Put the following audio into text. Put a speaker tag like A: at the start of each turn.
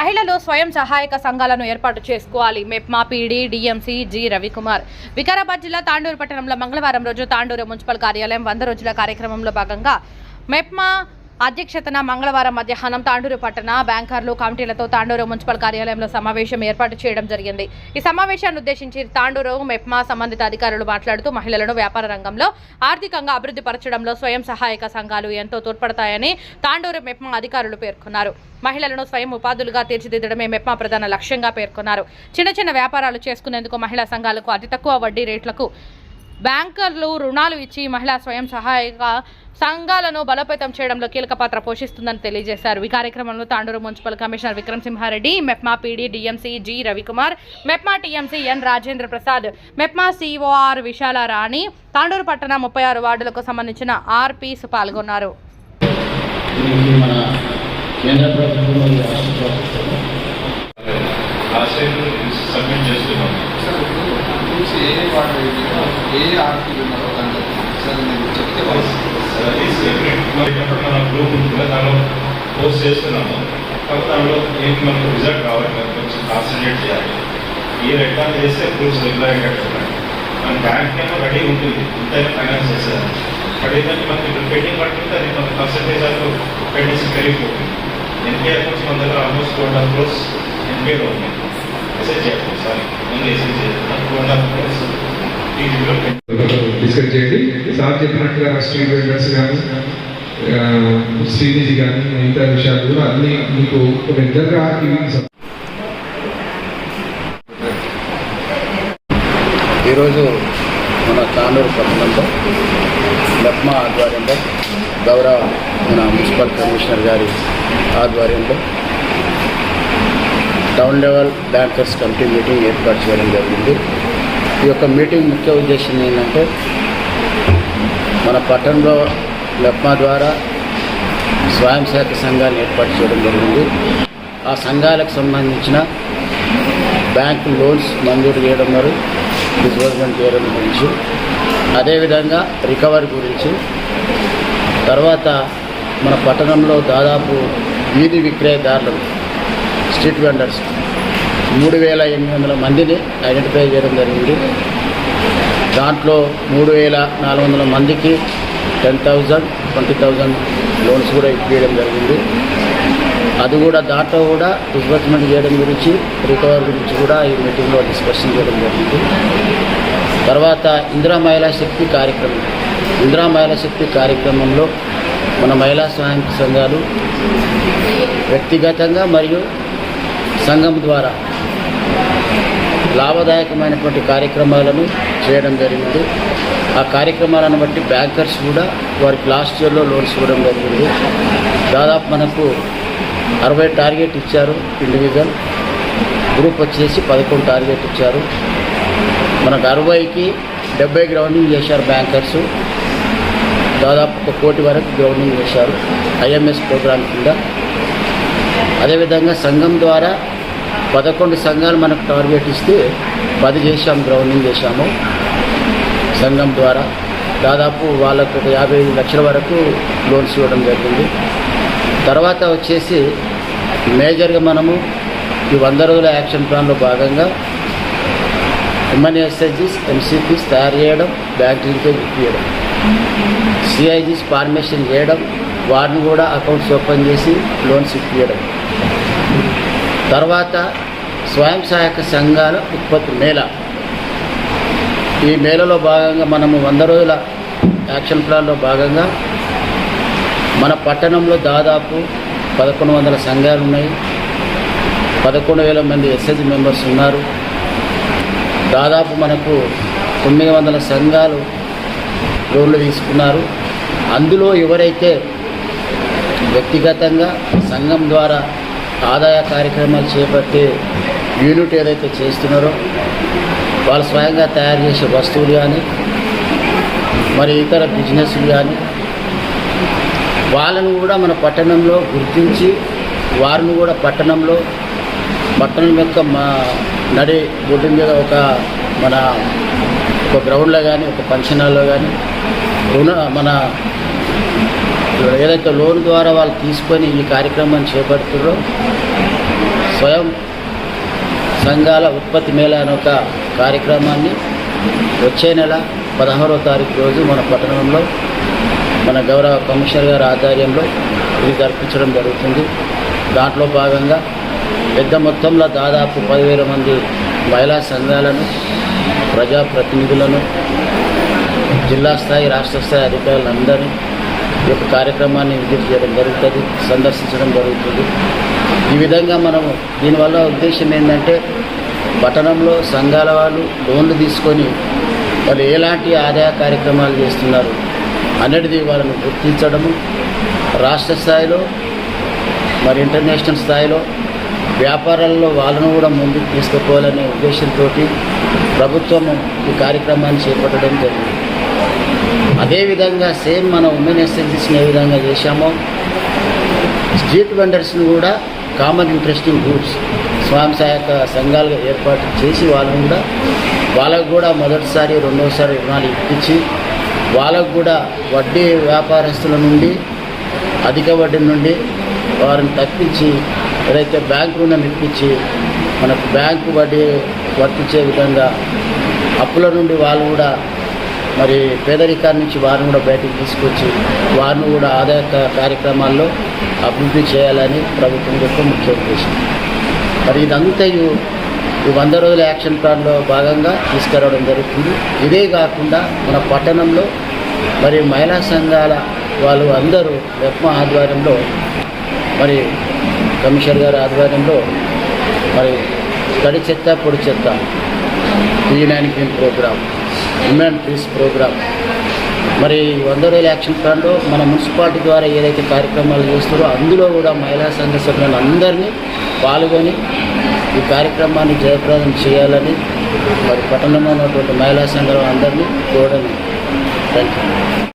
A: మహిళలు స్వయం సహాయక సంఘాలను ఏర్పాటు చేసుకోవాలి. MEPMA PD DMC G Ravikumar. Vikarabad జిల్లా తాండూరు పట్టణంలో మంగళవారం రోజు తాండూరు మున్సిపల్ కార్యాలయం వంద రోజుల కార్యక్రమంలో భాగంగా మెప్మా అధ్యక్షతన మంగళవారం మధ్యాహ్నం తాండూరు పట్టణ బ్యాంకర్లు కమిటీలతో తాండూరు మున్సిపల్ కార్యాలయంలో సమావేశం ఏర్పాటు చేయడం జరిగింది. ఈ సమావేశాన్ని ఉద్దేశించి తాండూరు మెప్మా సంబంధిత అధికారులు మాట్లాడుతూ మహిళలను వ్యాపార రంగంలో ఆర్థికంగా అభివృద్ధి పరచడంలో స్వయం సహాయక సంఘాలు ఎంతో తోడ్పడతాయని తాండూరు మెప్మా అధికారులు పేర్కొన్నారు. మహిళలను స్వయం ఉపాధులుగా తీర్చిదిద్దడమే మెప్మా ప్రధాన లక్ష్యంగా పేర్కొన్నారు. చిన్న చిన్న వ్యాపారాలు చేసుకునేందుకు మహిళా సంఘాలకు అతి తక్కువ వడ్డీ రేట్లకు బ్యాంకర్లు రుణాలు ఇచ్చి మహిళా స్వయం సహాయక సంఘాలను బలోపేతం చేయడంలో కీలక పాత్ర పోషిస్తుందని తెలియజేశారు. ఈ కార్యక్రమంలో Tandur municipal commissioner Vikram Simhareddy MEPMA PD DMC G Ravikumar MEPMA TMC N Rajendra Prasad MEPMA COR Vishala Rani Tandur పట్టణ ముప్పై ఆరు వార్డులకు సంబంధించిన ఆర్పీస్ పాల్గొన్నారు.
B: కేంద్ర ప్రభుత్వం రాష్ట్ర ప్రభుత్వం
C: సబ్మిట్ చేస్తున్నాం.
D: నుంచి ఏ వాడు ఏ ఆర్టీలు ఉన్నారో దాంట్లో సార్ నేను చెప్తే
C: గ్రూప్ ఉంటుంది దానిలో పోస్ట్ చేస్తున్నాము. దానిలో ఏంటి మనకు రిజల్ట్ కావాలి కొంచెం కాన్సన్ట్రేట్ చేయాలి. ఈ రెకార్డ్ చేస్తే ప్రూఫ్స్ రెగ్యులర్ కట్టాలి మన బ్యాంక్ ఏమో రెడీ ఉంటుంది ఇంతైనా ఫైనాన్స్ చేసేదాన్ని. బట్ ఏంటంటే మనకి ఇప్పుడు పెండింగ్ పడుతుంటే అది మన పర్సంటేజ్ ఆఫ్ పెండింగ్స్ పెరిగిపోతుంది. ఎన్పీ అకౌంట్స్ మన దగ్గర almost two and half crores ఎన్పీలో ఉన్నాయి మెసేజ్ చేయాలి సారీ ముందు మెసేజ్ చేస్తున్నాం two and half crores
E: discuss చేయండి. సార్ చెప్పినట్టుగా రాష్ట్రీయ వెండర్స్ కానీ శ్రీనిధి కానీ మిగతా విషయాలు కూడా అన్ని మీకు రెగ్యులర్గా
B: ఈరోజు మన తానూరు పట్టణంలో లక్మా ఆధ్వర్యంలో గౌరవ మన మున్సిపల్ కమిషనర్ గారి ఆధ్వర్యంలో town level bankers committee meeting ఏర్పాటు చేయడం జరిగింది. ఈ యొక్క మీటింగ్ ముఖ్య ఉద్దేశం ఏంటంటే మన పట్టణంలో లెప్మా ద్వారా స్వయం సేవక సంఘాన్ని ఏర్పాటు చేయడం జరిగింది. ఆ సంఘాలకు సంబంధించిన బ్యాంక్ లోన్స్ మంజూరు చేయడం మరియు డిస్బర్స్మెంట్ చేయడం గురించి అదేవిధంగా రికవరీ గురించి తర్వాత మన పట్టణంలో దాదాపు వీధి విక్రయదారులు స్ట్రీట్ వెండర్స్. మూడు వేల ఎనిమిది వందల మందిని ఐడెంటిఫై చేయడం జరిగింది. దాంట్లో మూడు వేల నాలుగు వందల మందికి ten thousand twenty thousand loans కూడా ఇప్పించడం జరిగింది. అది కూడా దాంట్లో కూడా డిస్బర్స్మెంట్ చేయడం గురించి రికవరీ గురించి కూడా ఈ మీటింగ్లో డిస్కషన్ చేయడం జరిగింది. తర్వాత ఇందిరా మహిళా శక్తి కార్యక్రమం. ఇందిరా మహిళా శక్తి కార్యక్రమంలో మన మహిళా స్వయం సంఘాలు వ్యక్తిగతంగా మరియు సంఘం ద్వారా లాభదాయకమైనటువంటి కార్యక్రమాలను చేయడం జరిగింది. ఆ కార్యక్రమాలను బట్టి బ్యాంకర్స్ కూడా వారికి లాస్ట్ ఇయర్లో లోన్స్ ఇవ్వడం జరిగింది. దాదాపు మనకు అరవై టార్గెట్ ఇచ్చారు ఇండివిజువల్. గ్రూప్ వచ్చేసి పదకొండు టార్గెట్ ఇచ్చారు. మనకు అరవైకి డెబ్బై గ్రౌండింగ్ చేశారు బ్యాంకర్స్. దాదాపు ఒక కోటి వరకు గ్రౌండింగ్ చేశారు ఐఎంఎస్ ప్రోగ్రాం కింద. అదేవిధంగా సంఘం ద్వారా పదకొండు సంఘాలు మనకు టార్గెట్ ఇస్తే పది చేశాం గ్రౌండింగ్ చేశాము. సంఘం ద్వారా దాదాపు వాళ్ళకు ఒక యాభై ఐదు లక్షల వరకు లోన్స్ ఇవ్వడం జరిగింది. తర్వాత వచ్చేసి మేజర్గా మనము ఈ వంద రోజుల యాక్షన్ ప్లాన్లో భాగంగా ఎంఎన్ఎస్ఐజీస్ ఎంసీపీస్ తయారు చేయడం బ్యాంక్ లింకేజ్ ఇప్పించడం సిఐజీస్ ఫార్మేషన్ చేయడం వారిని కూడా అకౌంట్స్ ఓపెన్ చేసి లోన్స్ ఇప్పించడం తర్వాత స్వయం సహాయక సంఘాల ఉత్పత్తి మేళ. ఈ మేళలో భాగంగా మనము వంద రోజుల యాక్షన్ ప్లాన్లో భాగంగా మన పట్టణంలో దాదాపు పదకొండు వందల సంఘాలు ఉన్నాయి. పదకొండు వేల మంది ఎస్ఎస్జి మెంబర్స్ ఉన్నారు. దాదాపు మనకు తొమ్మిది వందల సంఘాలు లోన్లు తీసుకున్నారు అందులో ఎవరైతే వ్యక్తిగతంగా సంఘం ద్వారా ఆదాయ కార్యక్రమాలు చేపట్టే యూనిట్ ఏదైతే చేస్తున్నారో వాళ్ళు స్వయంగా తయారు చేసే వస్తువులు కానీ మరి ఇతర బిజినెస్లు కానీ వాళ్ళను కూడా మన పట్టణంలో గుర్తించి వారిని కూడా పట్టణంలో పట్టణం యొక్క మా నడి బొడ్డు మీద ఒక మన ఒక గ్రౌండ్లో కానీ ఒక ఫంక్షన్ హాల్లో కానీ రుణ మన ఏదైతే లోన్ ద్వారా వాళ్ళు తీసుకొని ఈ కార్యక్రమాన్ని చేపడుతుందో స్వయం సంఘాల ఉత్పత్తి మేళ అనే ఒక కార్యక్రమాన్ని వచ్చే నెల పదహారో తారీఖు రోజు మన పట్టణంలో మన గౌరవ కమిషనర్ గారి ఆధ్వర్యంలో ఇది జరిపించడం జరుగుతుంది. దాంట్లో భాగంగా పెద్ద మొత్తంలో దాదాపు పదివేల మంది మహిళా సంఘాలను ప్రజాప్రతినిధులను జిల్లా స్థాయి రాష్ట్ర స్థాయి అధికారులందరినీ యొక్క కార్యక్రమాన్ని విజిట్ చేయడం జరుగుతుంది సందర్శించడం జరుగుతుంది. ఈ విధంగా మనము దీనివల్ల ఉద్దేశం ఏంటంటే పట్టణంలో సంఘాల వాళ్ళు లోన్లు తీసుకొని వాళ్ళు ఎలాంటి ఆదాయ కార్యక్రమాలు చేస్తున్నారు అనేది వాళ్ళను గుర్తించడము రాష్ట్ర స్థాయిలో మరి ఇంటర్నేషనల్ స్థాయిలో వ్యాపారాల్లో వాళ్ళను కూడా ముందుకు తీసుకుపోవాలనే ఉద్దేశంతో ప్రభుత్వం ఈ కార్యక్రమాన్ని చేపట్టడం జరిగింది. అదేవిధంగా సేమ్ మన ఉమెన్ ఎస్ఎన్సీస్ని ఏ విధంగా చేశామో స్ట్రీట్ వెండర్స్ని కూడా కామన్ ఇంట్రెస్టింగ్ గ్రూప్స్ స్వయం సహాయక సంఘాలుగా ఏర్పాటు చేసి వాళ్ళని కూడా వాళ్ళకు కూడా మొదటిసారి రెండోసారి రుణాలు ఇప్పించి వాళ్ళకు కూడా వడ్డీ వ్యాపారస్తుల నుండి అధిక వడ్డీ నుండి వారిని తప్పించి ఏదైతే బ్యాంకు రుణం ఇప్పించి మనకు బ్యాంకు వడ్డీ వర్తించే విధంగా అప్పుల నుండి వాళ్ళు కూడా మరి పేదరికాన్ని నుంచి వారిని కూడా బయటికి తీసుకొచ్చి వారిని కూడా ఆదాయ కార్యక్రమాల్లో అభివృద్ధి చేయాలని ప్రభుత్వం యొక్క ముఖ్య ఉద్దేశం. మరి ఇదంతయు ఈ- వంద రోజుల యాక్షన్ ప్లాన్లో భాగంగా తీసుకురావడం జరుగుతుంది. ఇదే కాకుండా మన పట్టణంలో మరి మహిళా సంఘాల వాళ్ళు అందరూ వెప్మా ఆధ్వర్యంలో మరి కమిషనర్ గారి ఆధ్వర్యంలో మరి తడి చెత్త పొడి చెత్త clean and clean program women peace program మరి వంద రోజుల యాక్షన్ ప్లాన్లో మన మున్సిపాలిటీ ద్వారా ఏదైతే కార్యక్రమాలు చేస్తారో అందులో కూడా మహిళా సంఘ సభ్యులను అందరినీ పాల్గొని ఈ కార్యక్రమాన్ని జయప్రదం చేయాలని మరి పట్టణంలో ఉన్నటువంటి మహిళా సంఘాల అందరినీ చూడండి థ్యాంక్ యూ